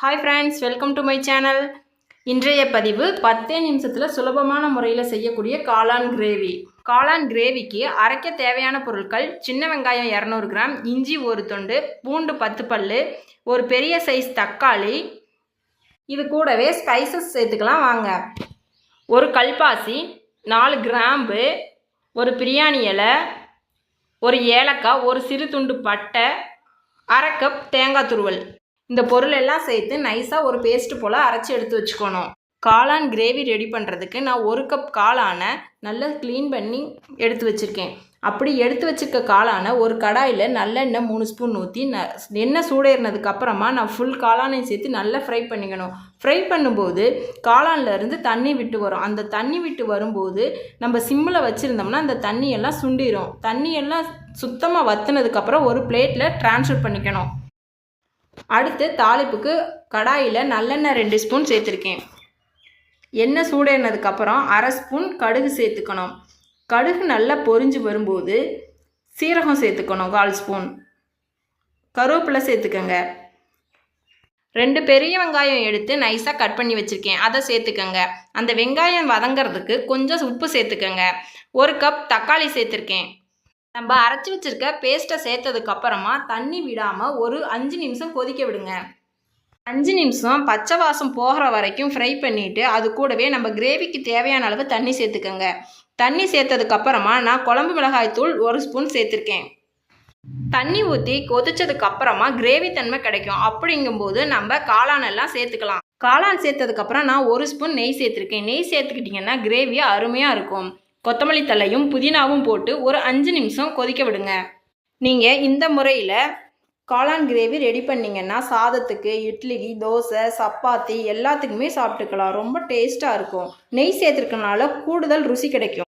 Hi friends welcome to my channel இன்றைய பதிவு பத்தே நிமிஷத்தில் சுலபமான முறையில் செய்யக்கூடிய காளான் கிரேவி காளான் கிரேவிக்கு அரைக்க தேவையான பொருட்கள் சின்ன வெங்காயம் இரநூறு கிராம் இஞ்சி ஒரு துண்டு பூண்டு பத்து பல்லு ஒரு பெரிய சைஸ் தக்காளி. இது கூடவே ஸ்பைசஸ் சேர்த்துக்கலாம் வாங்க. ஒரு கல்பாசி நாலு கிராம்பு ஒரு பிரியாணி இலை ஒரு ஏலக்காய் ஒரு சிறு துண்டு பட்டை அரை கப் தேங்காய் துருவல். இந்த பொருள் எல்லாம் சேர்த்து நைஸாக ஒரு பேஸ்ட் போல் அரைச்சி எடுத்து வச்சுக்கணும். காளான் கிரேவி ரெடி பண்ணுறதுக்கு நான் ஒரு கப் காளானை நல்லா க்ளீன் பண்ணி எடுத்து வச்சுருக்கேன். அப்படி எடுத்து வச்சுருக்க காளானை ஒரு கடாயில் நல்லெண்ணெய் மூணு ஸ்பூன் ஊற்றி ந எண்ணெய் சூடேறினதுக்கு அப்புறமா நான் ஃபுல் காளானையும் சேர்த்து நல்லா ஃப்ரை பண்ணிக்கணும். ஃப்ரை பண்ணும்போது காளான்லேருந்து தண்ணி விட்டு வரும். அந்த தண்ணி விட்டு வரும்போது நம்ம சிம்மில் வச்சுருந்தோம்னா அந்த தண்ணியெல்லாம் சுண்டிரும். தண்ணியெல்லாம் சுத்தமாக வத்துனதுக்கப்புறம் ஒரு பிளேட்டில் ட்ரான்ஸ்ஃபர் பண்ணிக்கணும். அடுத்து தாளிப்புக்கு கடாயில் நல்லெண்ணெய் ரெண்டு ஸ்பூன் சேர்த்துருக்கேன். எண்ணெய் சூடேனதுக்கப்புறம் அரை ஸ்பூன் கடுகு சேர்த்துக்கணும். கடுகு நல்லா பொரிஞ்சு வரும்போது சீரகம் சேர்த்துக்கணும் கால் ஸ்பூன். கருவேப்பிலை சேர்த்துக்கோங்க. ரெண்டு பெரிய வெங்காயம் எடுத்து நைஸாக கட் பண்ணி வச்சுருக்கேன். அதை சேர்த்துக்கோங்க. அந்த வெங்காயம் வதங்கிறதுக்கு கொஞ்சம் உப்பு சேர்த்துக்கோங்க. ஒரு கப் தக்காளி சேர்த்துருக்கேன். நம்ம அரைச்சி வச்சிருக்க பேஸ்ட்டை சேர்த்ததுக்கு அப்புறமா தண்ணி விடாமல் ஒரு அஞ்சு நிமிஷம் கொதிக்க விடுங்க. அஞ்சு நிமிஷம் பச்சை வாசம் போகிற வரைக்கும் ஃப்ரை பண்ணிவிட்டு அது கூடவே நம்ம கிரேவிக்கு தேவையான அளவு தண்ணி சேர்த்துக்கோங்க. தண்ணி சேர்த்ததுக்கு அப்புறமா நான் குழம்பு மிளகாய் தூள் ஒரு ஸ்பூன் சேர்த்துருக்கேன். தண்ணி ஊற்றி கொதிச்சதுக்கு அப்புறமா கிரேவி தன்மை கிடைக்கும். அப்படிங்கும்போது நம்ம காளான் எல்லாம் சேர்த்துக்கலாம். காளான் சேர்த்ததுக்கப்புறம் நான் ஒரு ஸ்பூன் நெய் சேர்த்துருக்கேன். நெய் சேர்த்துக்கிட்டிங்கன்னா கிரேவி அருமையாக இருக்கும். கொத்தமல்லி தழையும் புதினாவும் போட்டு ஒரு அஞ்சு நிமிஷம் கொதிக்க விடுங்க. நீங்கள் இந்த முறையில் காளான் கிரேவி ரெடி பண்ணிங்கன்னா சாதத்துக்கு இட்லிக்கு தோசை சப்பாத்தி எல்லாத்துக்குமே சாப்பிட்டுக்கலாம். ரொம்ப டேஸ்ட்டாக இருக்கும். நெய் சேர்த்துருக்கனால கூடுதல் ருசி கிடைக்கும்.